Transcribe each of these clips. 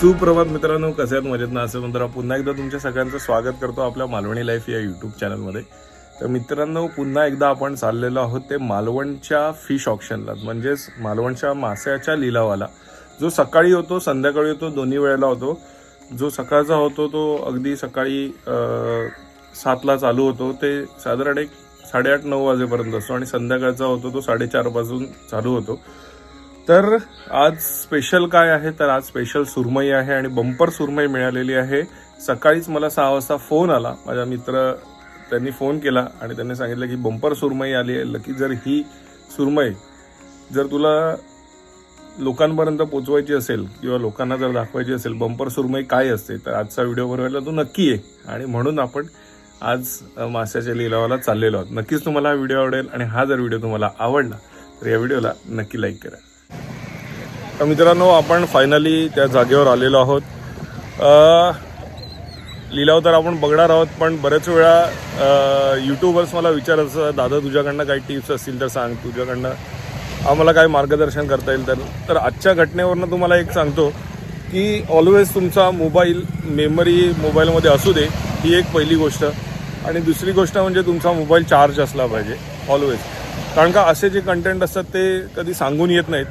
सुप्रभात मित्रांनो कसे आहेत? मजेत ना? असं म्हणतो पुन्हा एकदा तुमच्या सगळ्यांचं स्वागत करतो आपल्या मालवणी लाईफ या यूट्यूब चॅनलमध्ये तर मित्रांनो पुन्हा एकदा आपण चाललेलो आहोत ते मालवणच्या फिश ऑप्शनला म्हणजेच मालवणच्या मास्याच्या लिलावाला. जो सकाळी होतो संध्याकाळी होतो दोन्ही वेळेला होतो. जो सकाळचा होतो तो अगदी सकाळी सातला चालू होतो. ते साधारण एक साडेआठ नऊ वाजेपर्यंत असतो आणि संध्याकाळचा होतो तो साडेचारपासून चालू होतो. तर आज स्पेशल काय आहे? तर आज स्पेशल सुरमई आहे आणि बंपर सुरमई मिळालेली आहे. सकाळीच मला सहा वाजता फोन आला. माझा मित्र त्यांनी फोन केला आणि त्यांनी सांगितलं की बंपर सुरमई आली आहे. की जर ही सुरमई जर तुला लोकांपर्यंत पोचवायची असेल किंवा लोकांना जर दाखवायची असेल बंपर सुरमई काय असते? तर आजचा व्हिडिओ बनवायला तू नक्की ये. आणि म्हणून आपण आज माशाच्या लिलावाला चाललेलो आहोत. नक्कीच तुम्हाला हा व्हिडिओ आवडेल आणि हा जर व्हिडिओ तुम्हाला आवडला तर या व्हिडिओला नक्की लाईक करा. तर मित्रांनो आपण फायनली त्या जागेवर आलेलो आहोत. लिलाव तर आपण बघणार आहोत पण बऱ्याच वेळा यूट्यूबर्स मला विचारायचं दादा तुझ्याकडनं काही टिप्स असतील तर सांग तुझ्याकडनं आम्हाला काय मार्गदर्शन करता येईल. तर तर आजच्या घटनेवरनं तुम्हाला एक सांगतो की ऑलवेज तुमचा मोबाईल मेमरी मोबाईलमध्ये असू दे ही एक पहिली गोष्ट. आणि दुसरी गोष्ट म्हणजे तुमचा मोबाईल चार्ज असला पाहिजे ऑलवेज कारण का असे जे कंटेंट असतात ते कधी सांगून येत नाहीत.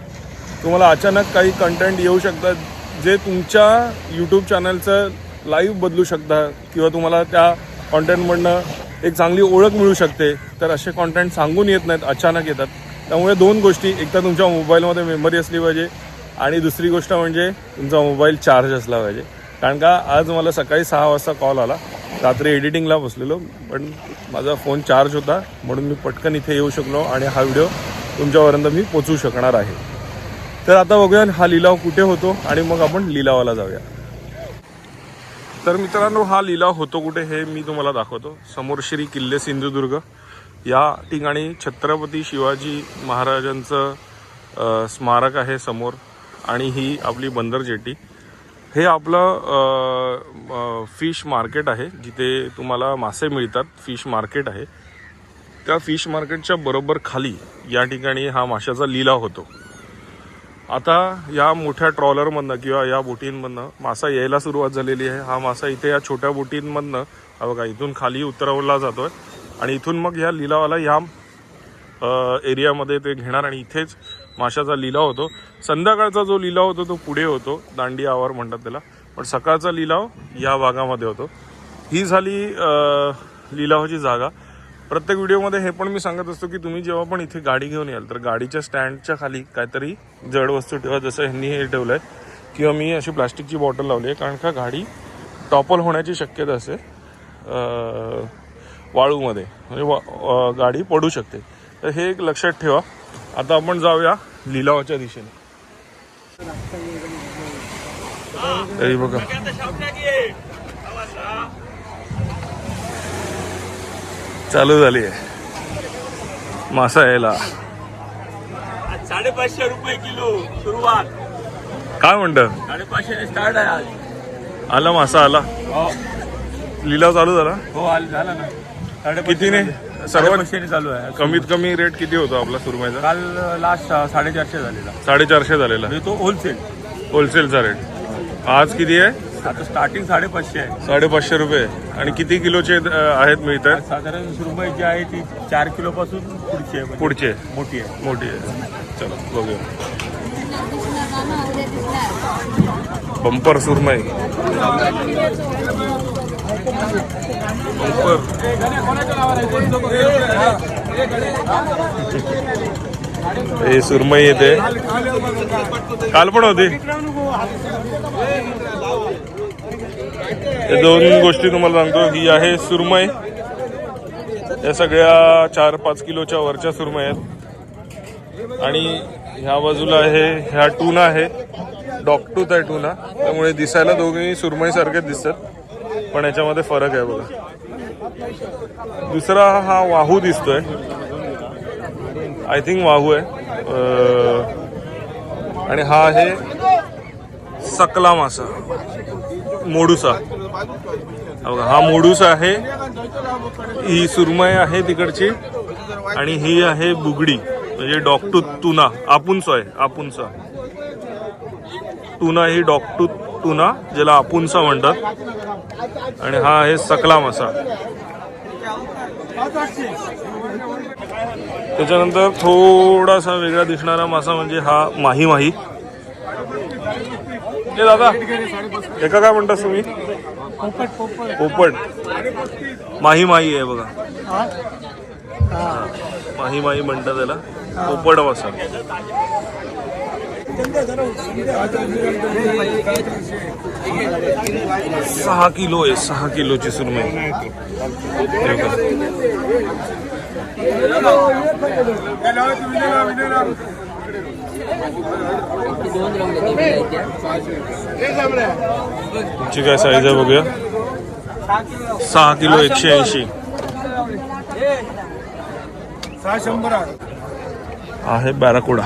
तुम्हाला अचानक काही कंटेंट येऊ शकतात जे तुमच्या यूट्यूब चॅनलचं लाईव्ह बदलू शकतात किंवा तुम्हाला त्या कॉन्टेंटमधनं एक चांगली ओळख मिळू शकते. तर असे कॉन्टेंट सांगून येत नाहीत अचानक येतात. त्यामुळे दोन गोष्टी एक तर तुमच्या मोबाईलमध्ये मेमरी असली पाहिजे आणि दुसरी गोष्ट म्हणजे तुमचा मोबाईल चार्ज असला पाहिजे. कारण का आज मला सकाळी सहा वाजता कॉल आला. रात्री एडिटिंगला बसलेलो पण माझा फोन चार्ज होता म्हणून मी पटकन इथे येऊ शकलो आणि हा व्हिडिओ तुमच्यापर्यंत मी पोचू शकणार आहे. तर आता बघूया हा लिलाव कुठे होतो आणि मग आपण लिलावाला जाऊया. तर मित्रांनो हा लिलाव होतो कुठे हे मी तुम्हाला दाखवतो. समोर श्री किल्ले सिंधुदुर्ग. या ठिकाणी छत्रपती शिवाजी महाराजांचं स्मारक आहे समोर आणि ही आपली बंदर जेटी. हे आपलं फिश मार्केट आहे जिथे तुम्हाला मासे मिळतात फिश मार्केट आहे. त्या फिश मार्केटच्या बरोबर खाली या ठिकाणी हा माशाचा लिलाव होतो. आता या मोठ्या ट्रॉलरमधनं किंवा या बोटींमधनं मासा यायला सुरुवात झालेली आहे. हा मासा इथे या छोट्या बोटींमधनं हा बघा इथून खाली उतरवला जातो आहे आणि इथून मग या लिलावाला या एरियामध्ये ते घेणार आणि इथेच माशाचा लिलाव होतो. संध्याकाळचा जो लिलाव होतो तो पुढे होतो. दांडी आवार म्हणतात त्याला. पण सकाळचा लिलाव या भागामध्ये होतो. ही झाली लिलावाची जागा. प्रत्येक व्हिडिओमध्ये हे पण मी सांगत असतो की तुम्ही जेव्हा पण इथे गाडी घेऊन याल तर गाडीच्या स्टँडच्या खाली काहीतरी जड वस्तू ठेवा जसं ह्यांनी हे ठेवलं आहे किंवा मी अशी प्लास्टिकची बॉटल लावली आहे कारण का गाडी टॉपल होण्याची शक्यता असते अ, वाळूमध्ये. म्हणजे वा- गाडी पडू शकते. तर हे एक लक्षात ठेवा. आता आपण जाऊया लिलावाच्या दिशेने. तरी बघा. चालू झाली आहे. मासा यायला. साडेपाचशे रुपये किलो सुरुवात. काय म्हणतं साडेपाचशे स्टार्ट आहे आज. आला मासा आला. हो. लिलाव चालू झाला? हो आल झाला ना. कितीने साडेपाचशेने चालू आहे. कमीत कमी रेट किती होतो आपला सुरमईचा? काल लास्ट साडेचारशे झालेला. साडेचारशे झालेला. तो होलसेल होलसेलचा रेट आज किती आहे? आता स्टार्टिंग साडेपाचशे आहे. साडेपाचशे रुपये. आणि किती किलोचे आहेत मिळत आहेत साधारण सुरमई जी आहे ती चार किलो पासून पुढची आहे म्हणजे पुढचे मोठी आहे. मोठी आहे. चला बघूया. बंपर सुरमई. बंपर. हे सुरमई येते. काल पण होती. हे दोन गोष्टी तुम्हाला सांगतो. ही आहे सुरमई. या सगळ्या चार पाच किलोच्या वरच्या सुरमई आहेत. आणि ह्या बाजूला आहे ह्या टूना आहे. डॉकटूथ आहे टूना. त्यामुळे दिसायला दोघेही सुरमई सारखेच दिसतात. पण याच्यामध्ये फरक आहे बघा. दुसरा हा वाहू दिसतोय. आय थिंक वाहू आहे. आणि हा आहे सकला मासा. मोडूसा. हा मोडूस हा आहे. ही सुरमई आहे तिकडची. आणि ही आहे बुगडी म्हणजे डॉकटूथ तुना आपुंस आहे आपुंसा. तुना ही डॉकटूथ तुना ज्याला आपुंसा म्हणतात. आणि हा आहे सकला मासा. त्याच्यानंतर थोडासा वेगळा दिसणारा मासा म्हणजे हा माही माही दादा एका काय म्हणतात तुम्ही? पोपट माही माही आहे बघा. माही माही म्हणतात त्याला. पोपट मासा सहा किलो आहे सहा किलोची सुरमई. तुमची काय साईज आहे बघूया. सहा किलो एकशे ऐंशी. आहे बाराकुडा.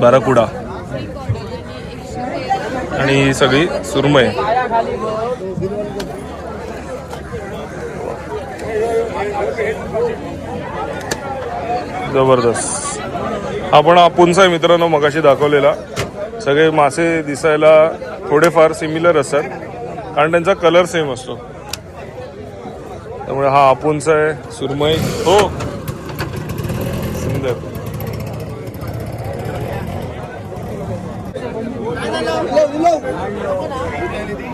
बाराकुडा बघा. आणि ही सगळी सुरमई. जबरदस्त. आपण आपुनचा आहे मित्रांनो मगाशी दाखवलेला. सगळे मासे दिसायला थोडेफार सिमिलर असतात. कारण त्यांचा कलर सेम असतो. त्यामुळे हा आपुनचा आहे सुरमई. हो. सुंदर.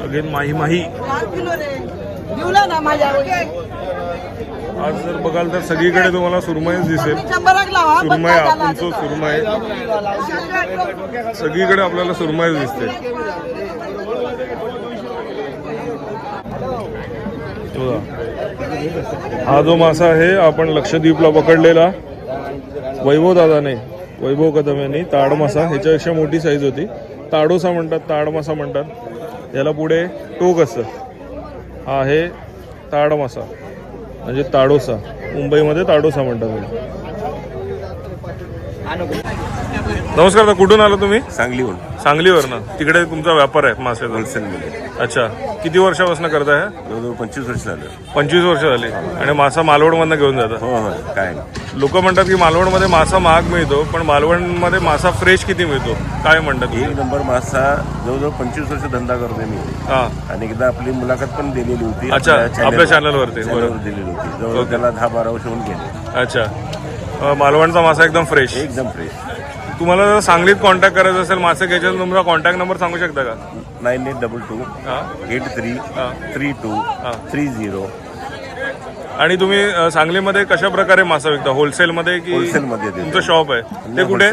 अगेन माही माही. ना माझ्या आज जर बघाल तर सगळीकडे तुम्हाला सुरमईच दिसेल. सुरमई आपुनचो सुरमई सगळीकडे आपल्याला सुरमईच दिसते. हा जो मासा आहे आपण लक्षद्वीपला पकडलेला. वैभव दादाने वैभव कदम यांनी ताड मासा. ह्याच्यापेक्षा मोठी साईज होती. ताडोसा म्हणतात ताड मासा म्हणतात. याला पुढे टोक असतं. हा आहे ताड मासा. म्हणजे ताडोसा. मुंबईमध्ये ताडोसा म्हणतात नमस्कार दादा कुठून आला तुम्ही? सांगलीहून. सांगलीवरनं. तिकडे तुमचा व्यापार आहे मासेचा होलसेलमध्ये अच्छा. किती वर्षापासून करताय जवळजवळ पंचवीस वर्ष झालं. पंचवीस वर्ष झाली. आणि मासा मालवणमधनं घेऊन जाता? हो हो काय नाही. लोक म्हणतात की मालवणमध्ये मासा महाग मिळतो पण मालवणमध्ये मासा फ्रेश किती मिळतो? काय म्हणतात? एक नंबर मासा जवळजवळ पंचवीस वर्ष धंदा करतोय मी. हा. आणि एकदा आपली मुलाखत पण दिलेली होती. अच्छा, आपल्या चॅनलवरती, चॅनलवर बरोबर. दिलेली होती. जवळ त्याला दहा बारा वर्ष होऊन गेले. अच्छा. अं, मालवणचा मासा एकदम फ्रेश एकदम फ्रेश तुम्हाला जर सांगलीत कॉन्टॅक्ट करायचं असेल मासे घ्यायचे तुमचा कॉन्टॅक्ट नंबर सांगू शकता का? नाईन एट डबल टू हा. Eight three. Three two three zero. आणि तुम्ही सांगलीमध्ये कशा प्रकारे मासा विकता? होलसेलमध्ये की होलसेलमध्ये. तुमचं शॉप आहे? ते कुठे?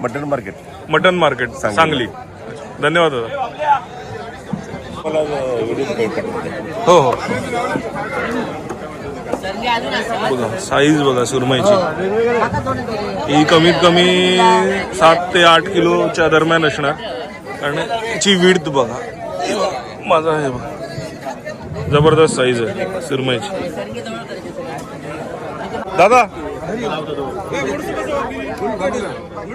Mutton market mutton market Sangli. धन्यवाद दादा. हो हो. बघा साईज बघा सुरमईची. ही कमीत कमी सात ते आठ किलोच्या दरम्यान असणार. आणि याची विड्थ बघा. माझा आहे बघा. जबरदस्त साईज आहे सुरमईची. दादा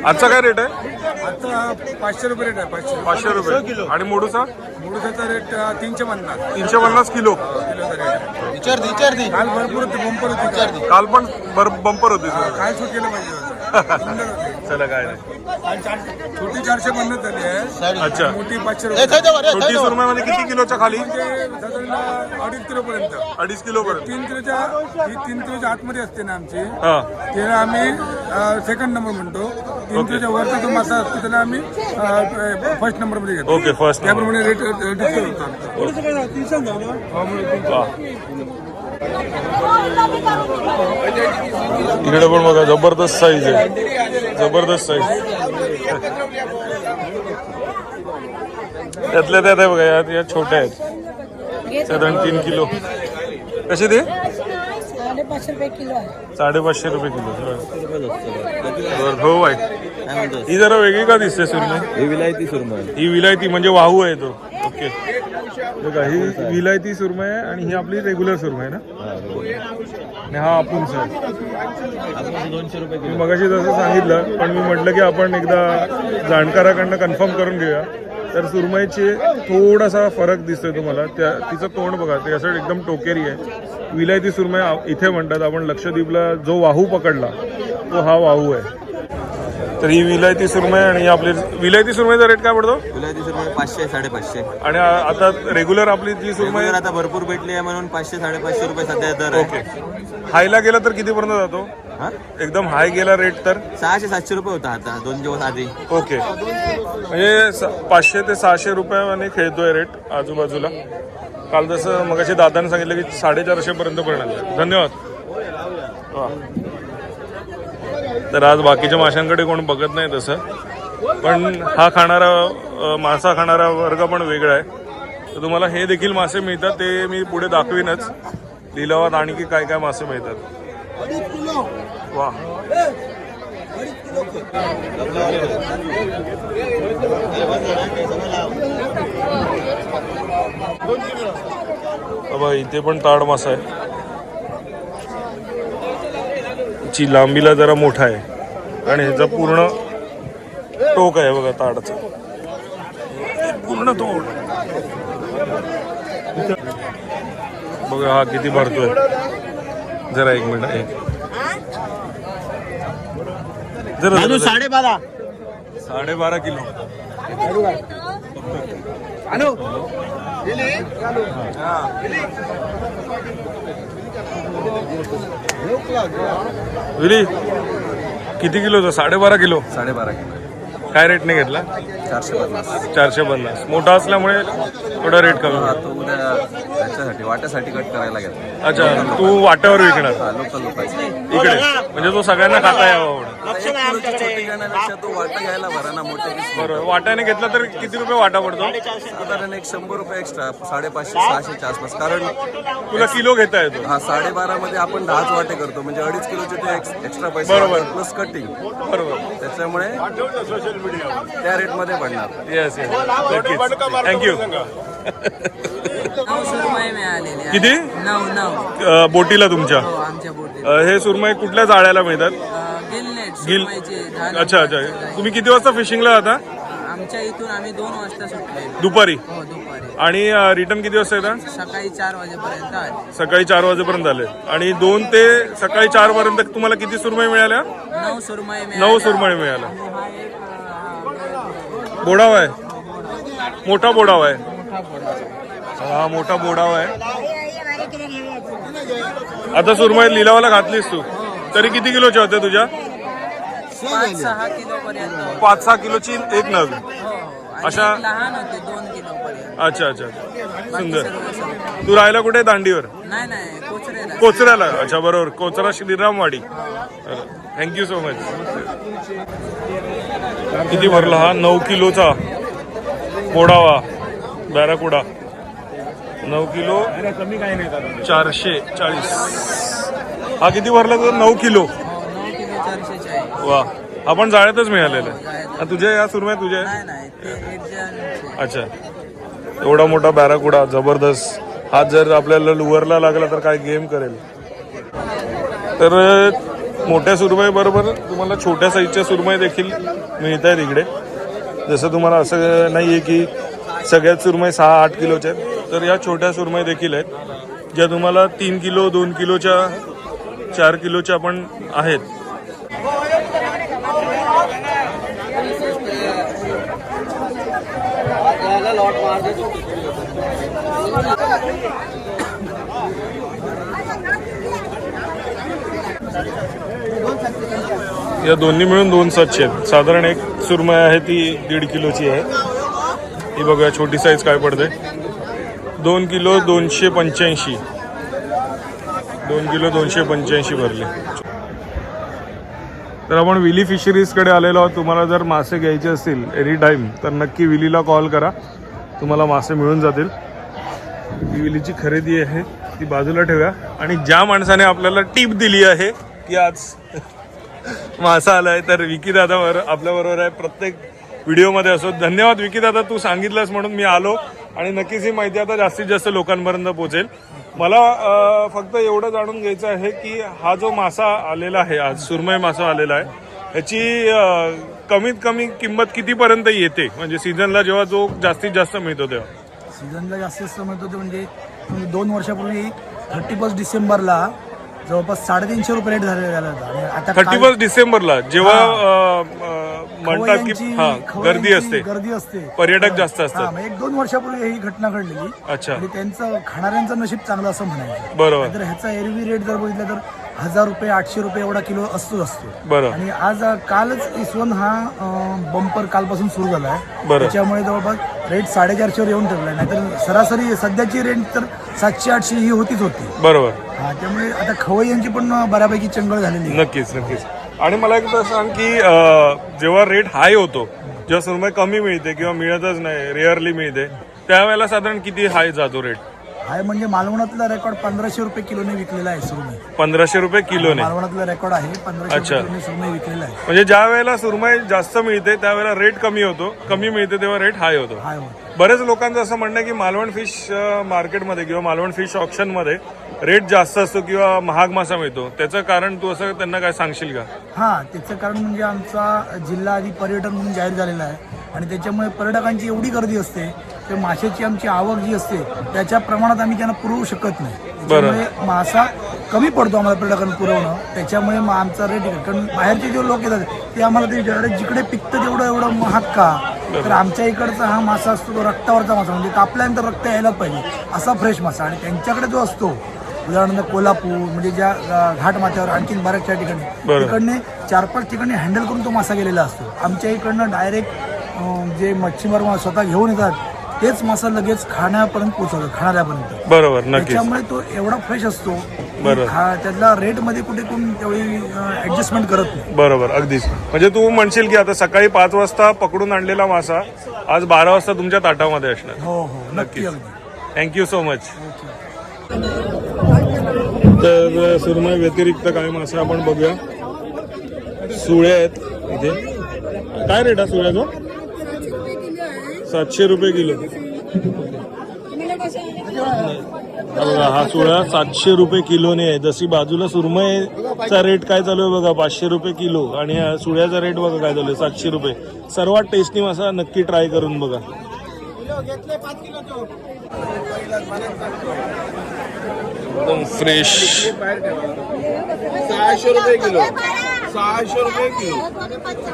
आजचा काय रेट आहे? आता पाचशे रुपये रेट आहे पाचशे पाचशे रुपये. आणि मोडूचा? मुडुसाचा रेट तीनशे पन्नास. तीनशे पन्नास किलो. किलोचा रेट काल भरपूर होती बंपर होती. काल पण बर बंपर होती सर. काय सुट केलं पाहिजे. चला काय नाही. छोटी चारशे पन्नास झाली आहे. अच्छा. मोठी पाचशे रुपये छोटी सुरमईमध्ये किती किलोच्या खाली? म्हणजे साधारण अडीच किलो पर्यंत. अडीच किलो पर्यंत. तीन किलोच्या ही तीन किलोच्या आतमध्ये असते ना आमची. हा. त्याला आम्ही सेकंड नंबर म्हणतो. तीन किलोच्या वरचा जो मासा असतो त्याला आम्ही फर्स्ट नंबरमध्ये घेतो. ओके फर्स्ट त्याप्रमाणे रेट डिस्काउंट होतो इकडे पण बघा जबरदस्त साईज आहे. जबरदस्त साईज त्यातल्या त्यात आहे बघा यात या छोट्या आहेत. साधारण तीन किलो. कसे ते? साडेपाचशे रुपये किलो. आहे साडेपाचशे रुपये किलो बरं हो आहे ही जरा वेगळी का दिसते सुरमई? हे विलायती सुरमई. ही विलायती म्हणजे वाहू आहे तो. ओके. बघा ही विलायती सुरमय आहे आणि ही आपली रेग्युलर सुरमय आहे ना? आणि हा आपण सर मी मगाशी जसं सांगितलं पण मी म्हटलं की आपण एकदा जाणकाराकडनं कन्फर्म करून घेऊया. तर सुरमईचे थोडासा फरक दिसतोय तुम्हाला. त्या तिचं तोंड बघा ते असं एकदम टोकेरी आहे. विलायती सुरमई इथे म्हणतात आपण लक्षद्वीपला जो वाहू पकडला तो हा वाहू आहे. तर ही विलायती सुरमई आणि आपली विलायती सुरमईचा रेट काय पडतो? गुलाबी सुरमई पाचशे साडेपाचशे. आणि आ- आता रेग्युलर आपली जी सुरमई रेग्युलर आता भरपूर भेटली आहे म्हणून पाचशे साडेपाचशे रुपये सध्या दर आहे. ओके हायला गेला तर कितीपर्यंत जातो? हा? एकदम हाय गेला रेट तर? सहाशे सातशे रुपये होता आता दोन दिवस आधी. ओके म्हणजे स- पाचशे ते सहाशे रुपयाने खेळतोय रेट आजूबाजूला. काल जसं मगाशी दादाने सांगितलं की साडेचारशे पर्यंत पर्यंत धन्यवाद. वा. तर आज बाकीच्या माशांकडे कोण बघत नाही तसं. पण हा खाणारा मासा खाणारा वर्ग पण वेगळा आहे. तर तुम्हाला हे देखील मासे मिळतात ते मी पुढे दाखवीनच. लिलावात आणखी काय काय मासे मिळतात. वा. बाबा इथे पण ताड मासा आहे. ची लांबीला जरा मोठा आहे. आणि ह्याचा पूर्ण टोक आहे बघा ताडाचा. पूर्ण तोड बघा हा किती भरतोय. जरा एक मिनिट एक. जरा जरा- साडेबारा. साडेबारा किलो. विरी किती किलोचा साडेबारा किलो? साडेबारा किलो. काय रेटने घेतला? चारशे पन्नास. चारशे पन्नास. मोठा असल्यामुळे थोडा रेट कमी हा तो उद्या त्याच्यासाठी वाट्यासाठी कट करायला घेतला अच्छा तू वाट्यावर विकणार. लोकल लोकांचा इकडे. म्हणजे तो सगळ्यांना खाता यावा म्हणून. तो वाटा घ्यायला बरा ना मोठे piece. बरोबर वाट्याने घेतला तर किती रुपये वाटा पडतो? साधारण एक शंभर रुपये एक्स्ट्रा साडेपाचशे सहाशेच्या आसपास कारण तुला किलो घेता येतो. हा साडेबारा मध्ये आपण दहाच वाटे करतो. म्हणजे अडीच किलोचे ते एक्स्ट्रा पैसे बरोबर. प्लस कटिंग बरोबर. त्याच्यामुळे त्या रेटमध्ये पडणार. येस येस नक्कीच थँक्यू मिळालेली. किती नऊ नऊ अ, बोटीला तुमच्या हो आमच्या बोटीत अ, हे सुरमई कुठल्या जाळ्याला मिळतात गिलनेट गिल सुरमईचे दहा अच्छा अच्छा नंबरचे. तुम्ही किती वाजता फिशिंगला जाता आमच्या इथून आम्ही दोन वाजता सुटले दुपारी हो दुपारी आणि रिटर्न किती वाजता येतात सकाळी चार वाजेपर्यंत आले सकाळी चार वाजेपर्यंत आले आणि दोन ते सकाळी चार पर्यंत तुम्हाला किती सुरमई मिळाल्या नऊ सुरमई मिळाल्या. नऊ सुरमई मिळाल्या आणि हा एक अं, हा बोडाव आहे मोठा बोडाव आहे हा मोठा बोडाव आहे. आता सुरमई लिलावाला घातलीस तू. तरी किती किलोच्या होत्या तुझ्या? पाच सहा किलोची एक नग. हो अशा- एक लहान होते दोन किलो पर्यंत. अच्छा अच्छा सुंदर. तू राहिला कुठे दांडीवर? नाही नाही कोचरेला कोचऱ्याला. अच्छा बरोबर. Kochara Shriramwadi. Thank you so much किती भरला हा? नऊ किलोचा पोडावा बॅराकुडा. नऊ किलो चारशे चाळीस. हा किती भरला तर नऊ किलो. हो वा. हा पण जाळ्यातच मिळालेला आहे. हा, तुझ्या या सुरम्या तुझ्या? आहे? नाही नाही ते एक जण अच्छा. एवढा मोठा बॅराकुडा जबरदस्त. हा जर आपल्याला लुवरला लागला तर काय गेम करेल? तर मोठ्या सुरमई बरोबर तुम्हाला छोट्या साईजच्या सुरमई देखील मिळत आहेत इकडे. जसं तुम्हाला असं नाही आहे की सगळ्यात सुरमई सहा आठ किलोच्या आहेत. तर या छोट्या सुरमई देखील आहेत ज्या तुम्हाला तीन किलो दोन किलोच्या चार किलोच्या पण आहेत. या दोन्ही मिळून दोन सातशे आहेत. साधारण एक सुरमई आहे ती दीड किलोची आहे. ही बघा छोटी साईज काय पडते. दोन किलो दोनशे पंच्याऐंशी. दोन किलो दोनशे पंच्याऐंशी भरले. तर आपण विली फिशरीजकडे आलेलो आहोत. तुम्हाला जर मासे घ्यायचे असतील एनी टाईम तर नक्की विलीला कॉल करा. तुम्हाला मासे मिळून जातील. ही विलीची खरेदी आहे. ती बाजूला ठेवा. आणि ज्या माणसाने आपल्याला टीप दिली आहे की आज मासा आलाय तर विकी दादा आपल्याबरोबर आहे प्रत्येक व्हिडिओमध्ये असो. धन्यवाद विकी दादा तू सांगितलंस म्हणून मी आलो. आणि नक्कीच ही माहिती आता जास्तीत जास्त लोकांपर्यंत पोहोचेल. मला फक्त एवढं जाणून घ्यायचं आहे की हा जो मासा आलेला आहे आज सुरमई मासा आलेला आहे ह्याची कमीत कमी किंमत कितीपर्यंत येते? म्हणजे सीझनला जेव्हा जो जास्तीत जास्त मिळतो तेव्हा. सीझनला जास्तीत जास्त म्हणतो ते म्हणजे दोन वर्षापूर्वी थर्टी फर्स्ट डिसेंबरला जवळपास साडेतीनशे रुपये रेट झालेला होता. आणि आता थर्टी फर्स्ट डिसेंबरला जेव्हा म्हणतात की खवय्यांची- हा गर्दी खवय्यांची असते. गर्दी असते. पर्यटक जास्त हा असतात. मग एक दोन वर्षापूर्वी ही घटना घडलेली. अच्छा. आणि त्यांचं खाणाऱ्यांचं नशीब चांगलं असं म्हणायचं. बरोबर. तर ह्याचा एरवी रेट जर बघितला तर हजार रुपये आठशे रुपये एवढा किलो असतोच असतो. बरोबर. आणि आज अ, कालच इसवण हा बंपर कालपासून सुरू झाला आहे. त्याच्यामुळे जवळपास रेट साडेचारशेवर येऊन ठरलाय नाहीतर सरासरी सध्याची रेट तर सातशे आठशे ही होतीच होती. बरोबर. हा त्यामुळे आता खवय्यांची पण बऱ्यापैकी चंगळ झालेली आहे. नक्कीच नक्कीच. आणि मला एक सांग की जेव्हा रेट हाय होतो जेव्हा सुरमई कमी मिळते किंवा मिळतच नाही रेअरली मिळते त्यावेळेला साधारण किती हाय जातो रेट हाय म्हणजे मालवणातला रेकॉर्ड पंधराशे रुपये किलोने विकलेला आहे सुरमई. पंधराशे रुपये किलोने? मालवणातला रेकॉर्ड आहे पंधराशे अच्छा. रुपये सुरमई विकलेला आहे. म्हणजे ज्या वेळेला सुरमई जास्त मिळते त्यावेळेला रेट कमी होतो. कमी मिळते तेव्हा रेट हाय होतो. हाय होत. बरेच लोकांचं असं म्हणणं आहे की मालवण फिश मार्केटमध्ये किंवा मालवण फिश ऑप्शनमध्ये रेट जास्त असतो किंवा महाग मासा मिळतो. त्याचं कारण तू असं त्यांना काय सांगशील का? हा त्याचं कारण म्हणजे आमचा जिल्हा आधी पर्यटन म्हणून जाहीर झालेला आहे. आणि त्याच्यामुळे पर्यटकांची एवढी गर्दी असते की माशाची आमची आवक जी असते त्याच्या प्रमाणात आम्ही त्यांना पुरवू शकत नाही. त्यामुळे मासा कमी पडतो आम्हाला पर्यटकांना पुरवणं. त्याच्यामुळे मग आमचा रेट कारण बाहेरचे जे लोक येतात ते आम्हाला ते अरे जिकडे पिकतं तेवढं एवढं महाग का? तर आमच्या इकडचा हा मासा असतो तो रक्तावरचा मासा. म्हणजे कापल्यानंतर रक्त यायला पाहिजे. असा फ्रेश मासा. आणि त्यांच्याकडे जो असतो उदाहरणार्थ कोल्हापूर म्हणजे ज्या घाट माथ्यावर आणखीन बऱ्याचशा ठिकाणी बरं. इकडने चार पाच ठिकाणी हँडल करून तो मासा गेलेला असतो. आमच्या इकडनं डायरेक्ट जे मच्छीमार स्वतः घेऊन येतात तेच मासा लगेच खाण्यापर्यंत पोहोचवतात खाणाऱ्यापर्यंत. बरोबर नक्कीच. त्याच्यामुळे तो एवढा फ्रेश असतो बरोबर. त्यातला रेटमध्ये कुठे कोण तेवढी ऍडजस्टमेंट करत नाही. बरोबर अगदीच. म्हणजे तू म्हणशील की आता सकाळी पाच वाजता पकडून आणलेला मासा आज बारा वाजता तुमच्या ताटामध्ये असणार. हो हो नक्की अगदी. थँक्यू सो मच तर सुरमई व्यतिरिक्त काही मासे आपण बघूया. सुळे आहेत इथे. काय रेट आहे सुळ्याचा? सातशे रुपये किलो. हा बघा हा सुळा सातशे रुपये किलोने आहे. जशी बाजूला सुरमईचा रेट काय चालू आहे बघा पाचशे रुपये किलो. आणि हा सुळ्याचा रेट बघा काय चालू आहे सातशे रुपये. सर्वात टेस्टी मासा नक्की ट्राय करून बघा. एकदम फ्रेश सहाशे रुपये किलो. सहाशे रुपये किलो.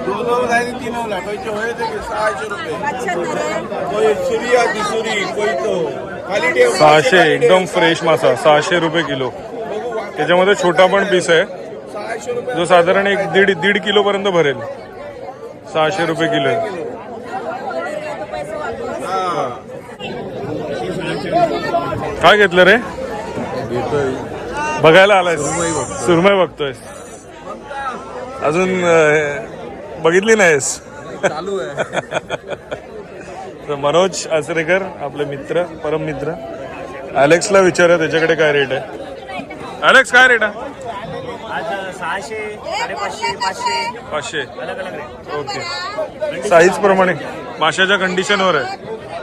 दोन जायचे तीन लाखाचे होय ते सहाशे रुपये. कोई सुरिया की सुरी कोई तो क्वालिटी सहाशे एकदम फ्रेश मासा. सहाशे रुपये किलो. त्याच्यामध्ये छोटा पण पीस आहे. जो साधारण एक दीड दीड किलो पर्यंत भरेल. सहाशे रुपये किलो आहे. काय घेतलं रे? बघायला आलाय सुरमई बघतोय. अजून अं, बघितली नाहीस? चालू आहे. तर मनोज आचरेकर आपले मित्र परम मित्र. अलेक्सला विचारा त्याच्याकडे काय रेट आहे. अलेक्स काय रेट आहे? आज सहाशे साडेपाचशे पाचशे. पाचशे. अलग अलग रेट ओके. साईज प्रमाणे. माशाच्या कंडिशनवर आहे.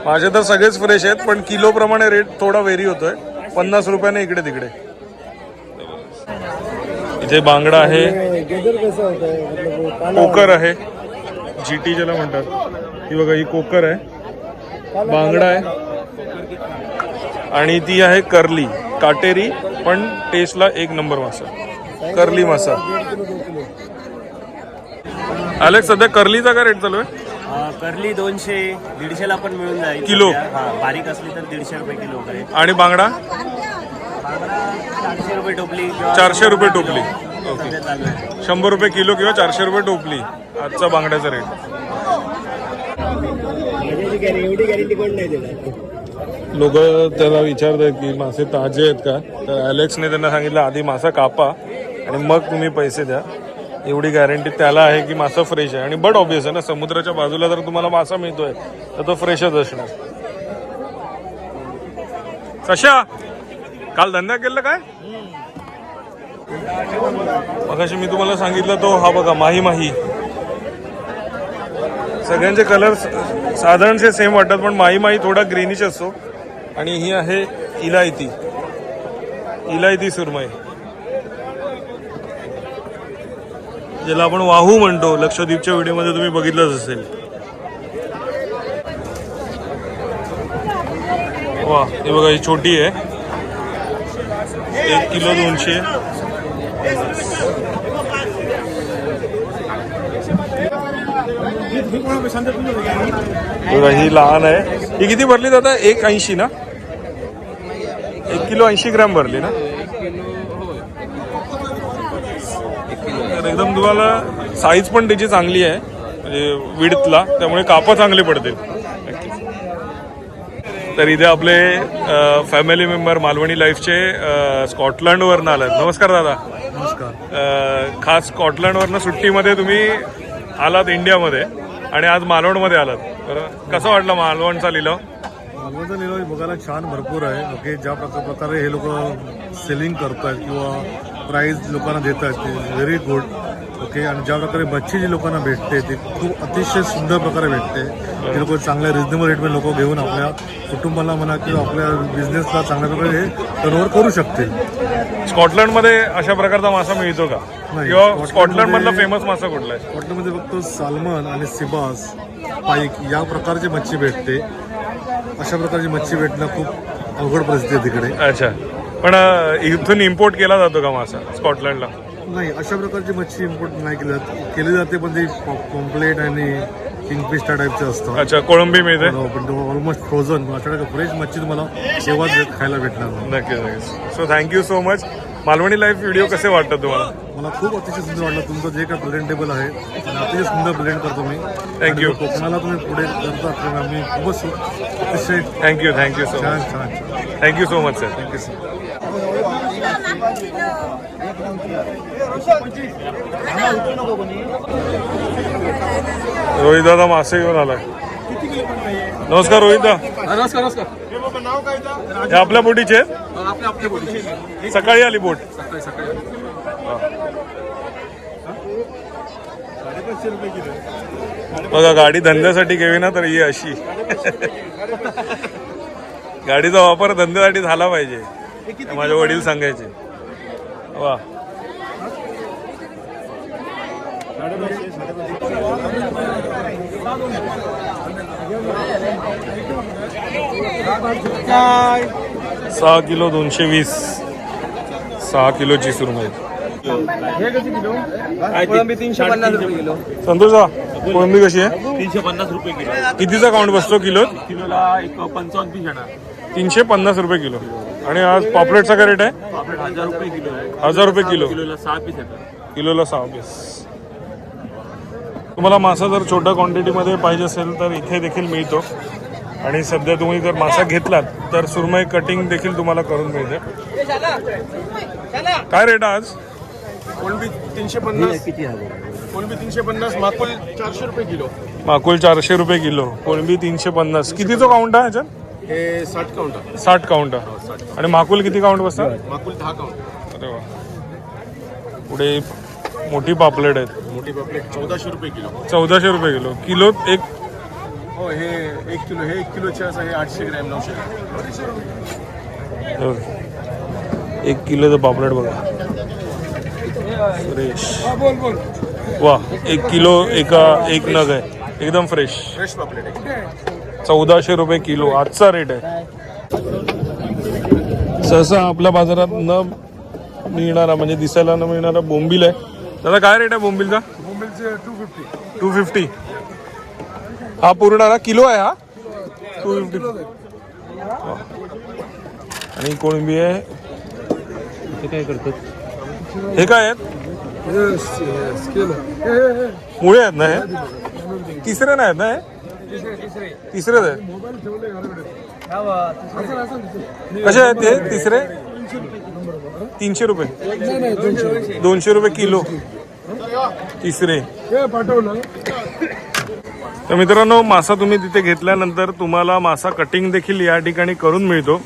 मासे तर सगळेच फ्रेश आहेत पण किलो प्रमाणे रेट थोडा वेरी होतोय. पन्नास रुपयाने इकडे तिकडे इथे बांगडा आहे. कोकर आहे. जीटी ज्याला म्हणतात. ही बघा ही कोकर आहे. बांगडा आहे. आणि ती आहे कर्ली. काटेरी पण टेस्टला एक नंबर मासा. कर्ली मासा. अलेक्स सध्या कर्लीचा काय रेट चालू आहे? करली दोनशे दीडशेला पण मिळून जाईल किलो? हा बारीक असली तर दीडशे रुपये किलो वगैरे. आणि बांगडा चारशे रुपये टोपली चारशे रुपये आहे शंभर रुपये किलो किंवा चारशे रुपये टोपली. आजचा बांगड्याचा रेट लोक त्याला विचारतात की मासे ताजे आहेत का? तर अलेक्सने त्यांना सांगितलं आधी मासा कापा आणि मग तुम्ही पैसे द्या. एवढी गॅरंटी त्याला आहे की मासा फ्रेश आहे. आणि बट ऑब्विस आहे ना समुद्राच्या बाजूला जर तुम्हाला मासा मिळतोय तर तो फ्रेशच असणार. कशा काल धंदा केलं काय? मगाशी मी तुम्हाला सांगितलं तो हा बघा माही माही. सगळ्यांचे कलर साधारणचे सेम वाटतात पण माही माही थोडा ग्रीनिश असतो. आणि ही आहे इलायती. इलायती सुरमई. ज्याला आपण वाहू म्हणतो लक्षद्वीपच्या व्हिडिओमध्ये तुम्ही बघितलंच असेल. वा हे बघा ही छोटी आहे. एक किलो दोनशे. बघा, ही लहान आहे ही। किती भरली दादा? एक ऐंशी ना? एक किलो ऐंशी ग्रॅम भरली ना? तर एकदम तुम्हाला साईज पण त्याची चांगली आहे. म्हणजे विडतला त्यामुळे कापं चांगले पडतील. तर इथे आपले फॅमिली मेंबर मालवणी लाईफचे स्कॉटलंडवरनं आलात. नमस्कार दादा. नमस्कार. खास स्कॉटलंडवरनं सुट्टीमध्ये तुम्ही आलात इंडियामध्ये आणि आज मालवणमध्ये आलात. तर कसं वाटलं मालवणचा लिलाव? मालवणचा लिलाव बघायला छान भरपूर आहे. ओके ज्या प्रकार प्रकारे हे लोक सेलिंग करतात किंवा प्राईज लोकांना देत आहेत ते व्हेरी गुड ओके? आणि ज्या प्रकारे मच्छी जी लोकांना भेटते ती खूप अतिशय सुंदर प्रकारे भेटते. ते लोक चांगल्या रिजनेबल रेटमध्ये लोक घेऊन आपल्या कुटुंबाला म्हणा किंवा आपल्या बिझनेसला चांगल्या प्रकारे हे टर्नओव्हर करू शकतील. स्कॉटलंडमध्ये अशा प्रकारचा मासा मिळतो का? किंवा स्कॉटलंड मधला फेमस मासा कुठला आहे? स्कॉटलंडमध्ये फक्त साल्मन आणि सिबास पाईक या प्रकारची मच्छी भेटते. अशा प्रकारची मच्छी भेटणं खूप अवघड परिस्थिती आहे तिकडे. अच्छा. पण इथून इम्पोर्ट केला जातो का मासा? स्कॉटलंडला? नाही अशा प्रकारची मच्छी इम्पोर्ट नाही केली जात. केली जाते पण ती पॉम्पलेट आणि किंगफिश त्या टाईपचे असतात अच्छा कोळंबी मिळते? हो, पण ऑलमोस्ट फ्रोझन अशा फ्रेश मच्छी तुम्हाला तेव्हाच खायला भेटणार. नाही. नक्कीच. नक्कीच so thank you so much Malvani life video कसे वाटतात तुम्हाला? मला खूप अतिशय सुंदर वाटलं. तुमचं जे काय प्रेझेंटेबल आहे आणि अतिशय सुंदर प्रेझेंट करतो मी. Thank you. आणि कोकणाला तुम्ही पुढे करता आम्ही खूपच सु- अतिशय थँक्यू थँक्यू सो मच छान छान thank you so much sir thank you sir Rohit दादा मासे घेऊन आलाय. नमस्कार रोहित नमस्कार नमस्कार. हे आपल्या बोटीचे सकाळी आली बोट. बघा गाडी धंद्यासाठी घ्यावी ना तर ही अशी. गाडीचा वापर धंद्यासाठी झाला पाहिजे. माझे वडील सांगायचे. वा. सहा किलो दोनशे वीस. सहा किलोची सुरमई तीनशे पन्नास रुपये किलो संतोष कोळंबी कशी आहे? तीनशे पन्नास रुपये किलो. कितीचा काउंट बसतो किलो? किलोला एक पंचावन्न पीस येणार. तीनशे पन्नास रुपये किलो. आणि आज पॉपलेटचा काय रेट आहे? हजार रुपये किलो हजार रुपये किलो. किलोला सहा पीस येतात. किलोला सहा पीस. तुम्हाला मासा जर छोट्या क्वांटिटीमध्ये पाहिजे असेल तर इथे देखील मिळतो. आणि सध्या तुम्ही जर मासा घेतलात तर सुरमई कटिंग देखील तुम्हाला करून मिळते. काय रेट आहे आज? कोणबी तीनशे पन्नास. कोणबी तीनशे पन्नास माकुल चारशे रुपये किलो. माकुल चारशे रुपये किलो कोळंबी तीनशे पन्नास. कितीचं काउंट आहे ह्याच्यात हे साठ काउंट आहे. साठ काउंट आहे. आणि माकुल किती काउंट बसतात माकुल दहा काउंट अरे वा. पुढे मोठी पापलेट आहेत. मोठी पापलेट चौदाशे रुपये किलो. चौदाशे रुपये किलो. किलो एक हो हे एक किलो हे एक किलोचे असं हे आठशे ग्रॅम नऊशे ग्रॅम. एक किलोचं पापलेट बघा. फ्रेश. वा एक किलो एका एक नग आहे. एकदम फ्रेश. फ्रेश पापलेट आहे. चौदाशे रुपये किलो. आजचा रेट आहे. सहसा आपल्या बाजारात न मिळणारा म्हणजे दिसायला न मिळणारा बोंबील आहे. दादा काय रेट आहे बोंबीलचा? टू फिफ्टी टू फिफ्टी हा पूर्ण ना किलो आहे हा? टू फिफ्टी आणि कोळंबी आहे? हे काय करतात? हे काय आहेत? मुळे आहेत ना हे? तिसरे नाही आहेत ना हे? तिसरेच आहेत कसे आहेत ते? तिसरे? तीनशे रुपये. दोनशे रुपये. किलो. तिसरे. तर मित्रांनो मासा तुम्ही तिथे घेतल्यानंतर तुम्हाला मासा कटिंग देखील या ठिकाणी करून मिळतो.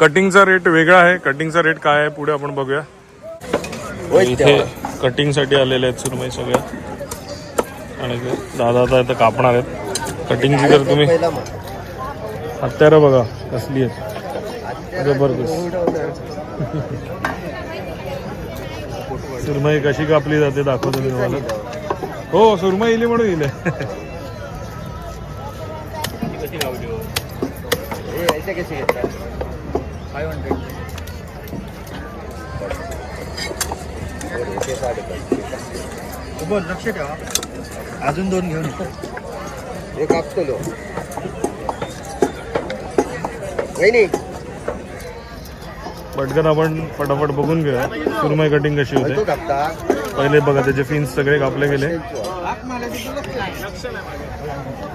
कटिंगचा रेट वेगळा आहे. कटिंगचा रेट काय आहे पुढे आपण बघूया. इथे कटिंगसाठी आलेले आहेत सुरमई सगळ्या आणि दादा आता इथं कापणार आहेत. कटिंगची जर तुम्ही हत्यारं बघा कसली आहेत. जबरदस्त. सुरमई कशी कापली जाते दाखवतो मी तुम्हाला. हो सुरमई इली म्हणून इले. लक्ष ठेवा. अजून दोन घेऊन एक कापतलो वहिनी. पटकन आपण फटाफट बघून घेऊया. सुरमई कटिंग कशी होते? पहिले बघा त्याचे फिन्स सगळे कापले गेले.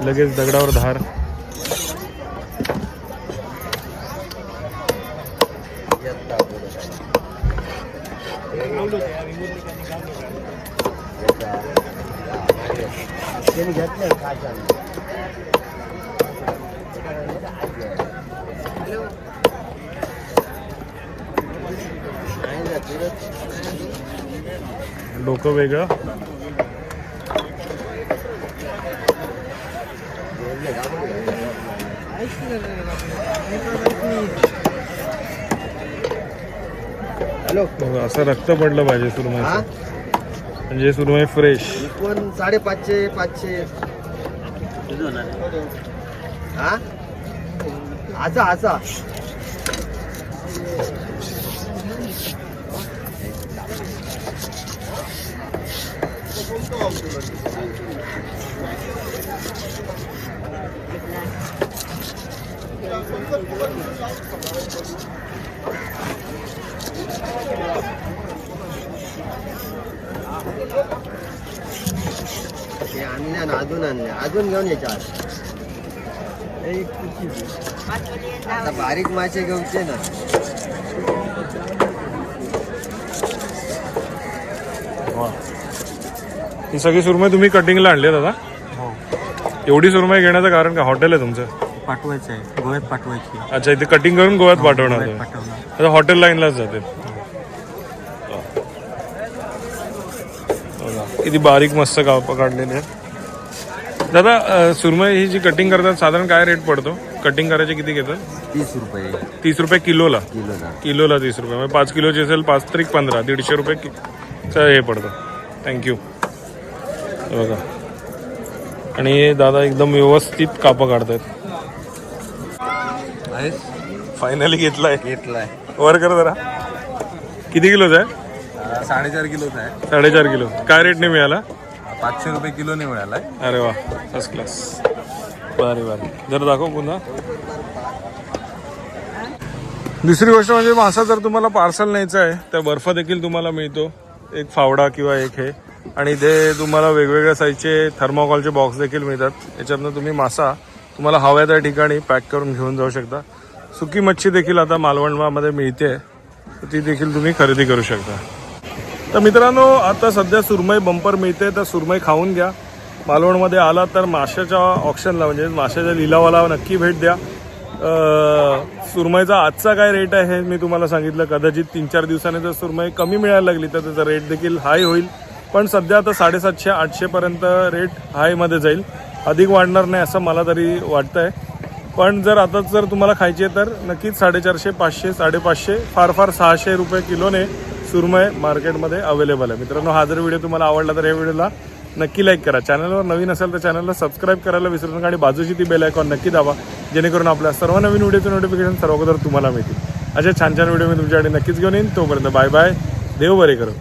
लगेच दगडावर धार. घेतलं घेतलंय काय डोकं वेगळं. असं रक्त पडलं पाहिजे हा? सुरमईचं म्हणजे सुरमई फ्रेश कोण साडेपाचशे पाचशे. हा? असा असा हे आणल्या ना अजून आणल्या अजून घेऊन याच्यात आता बारीक मासे घेऊचे ना ही सगळी सुरमई तुम्ही कटिंगला आणली दादा एवढी सुरमई घेण्याचं कारण का हॉटेल आहे तुमचं? पाठवायचं आहे. गोव्यात पाठवायची अच्छा इथे कटिंग करून गोव्यात पाठवणार तुम्ही. पाठवणार. आता हॉटेल लाईनलाच जाते बघा, किती बारीक मस्त काप काढलेले आहेत. दादा अं, सुरमई ही जी कटिंग करतात साधारण काय रेट पडतो? कटिंग करायचे किती घेतात? तीस रुपये. तीस रुपये किलोला? किलोला. किलोला तीस रुपये. म्हणजे पाच किलोची असेल पाच त्रिक पंधरा दीडशे रुपये कि चं हे पडतं. थँक्यू बघा. आणि हे दादा एकदम व्यवस्थित कापं काढतात फायनली घेतलाय. घेतलाय. वर कर जरा. किती किलोचा आहे? साडेचार किलोचा आहे. साडेचार किलो. काय रेटने मिळाला? पाचशे रुपये किलोने मिळालाय अरे वा. फर्स्ट क्लास बरे बरे जर दाखव पुन्हा. दुसरी गोष्ट म्हणजे मासा जर तुम्हाला पार्सल न्यायचा आहे तर बर्फ देखील तुम्हाला मिळतो. एक फावडा किंवा एक हे. आणि ते तुम्हाला वेगवेगळ्या साईजचे थर्माकॉलचे बॉक्स देखील मिळतात. याच्यातनं तुम्ही मासा तुम्हाला हव्या त्या ठिकाणी पॅक करून घेऊन जाऊ शकता. सुकी मच्छी देखील आता मालवणमध्ये मिळते. आहे ती देखील तुम्ही खरेदी करू शकता. तर मित्रांनो आता सध्या सुरमई बंपर मिळते तर सुरमई खाऊन घ्या. मालवणमध्ये आला तर माशाच्या ऑप्शनला म्हणजे माशाच्या लिलावाला नक्की भेट द्या. सुरमईचा आजचा काय रेट आहे मी तुम्हाला सांगितलं. कदाचित तीन चार दिवसांनी जर सुरमई कमी मिळायला लागली तर त्याचा रेट देखील हाय होईल. पण सध्या आता साडेसातशे आठशेपर्यंत रेट हायमध्ये जाईल. अधिक वाढणार नाही असं मला तरी वाटतंय. पण जर आता जर तुम्हाला खायची आहे तर नक्कीच साडेचारशे पाचशे साडेपाचशे फार फार सहाशे रुपये किलोने सुरमय मार्केटमध्ये अवेलेबल आहे. मित्रांनो हा जर व्हिडिओ तुम्हाला आवडला तर या व्हिडिओला नक्की लाईक करा. चॅनलवर नवीन असेल तर चॅनलला सबस्क्राईब करायला विसरू नका आणि बाजूची ती बेल आयकॉन नक्की दाबा जेणेकरून आपल्या सर्व नवीन व्हिडिओचं नोटिफिकेशन सर्व अगोदर तुम्हाला मिळतील. अशा छान छान व्हिडिओ मी तुमच्याकडे नक्कीच घेऊन येईन. तोपर्यंत बाय बाय देव बरे करू.